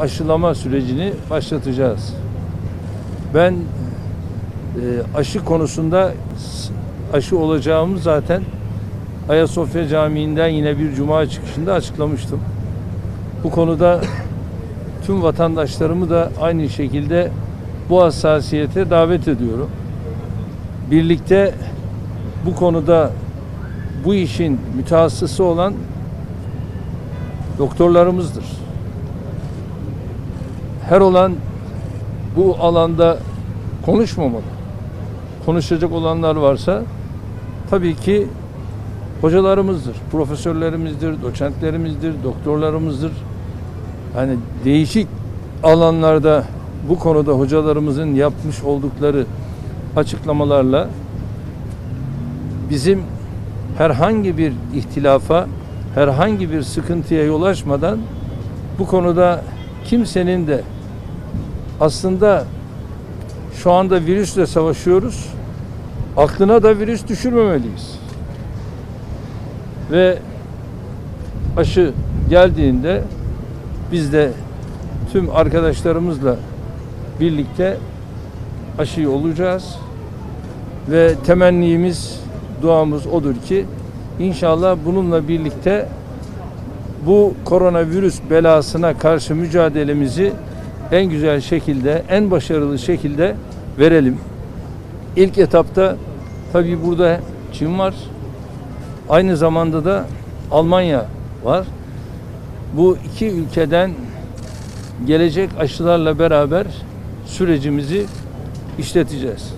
aşılama sürecini başlatacağız. Ben e, aşı konusunda aşı olacağımı zaten Ayasofya Camii'nden yine bir cuma çıkışında açıklamıştım. Bu konuda tüm vatandaşlarımı da aynı şekilde bu hassasiyete davet ediyorum. Birlikte bu konuda bu işin mütehassısı olan doktorlarımızdır. Her olan bu alanda konuşmamalı. Konuşacak olanlar varsa tabii ki hocalarımızdır, profesörlerimizdir, doçentlerimizdir, doktorlarımızdır. Hani değişik alanlarda bu konuda hocalarımızın yapmış oldukları açıklamalarla bizim herhangi bir ihtilafa, herhangi bir sıkıntıya yol açmadan bu konuda kimsenin de aslında şu anda virüsle savaşıyoruz. Aklına da virüs düşürmemeliyiz. Ve aşı geldiğinde biz de tüm arkadaşlarımızla birlikte aşıyı olacağız. Ve temennimiz, duamız odur ki inşallah bununla birlikte bu koronavirüs belasına karşı mücadelemizi en güzel şekilde, en başarılı şekilde verelim. İlk etapta tabii burada Çin var. Aynı zamanda da Almanya var. Bu iki ülkeden gelecek aşılarla beraber sürecimizi işleteceğiz.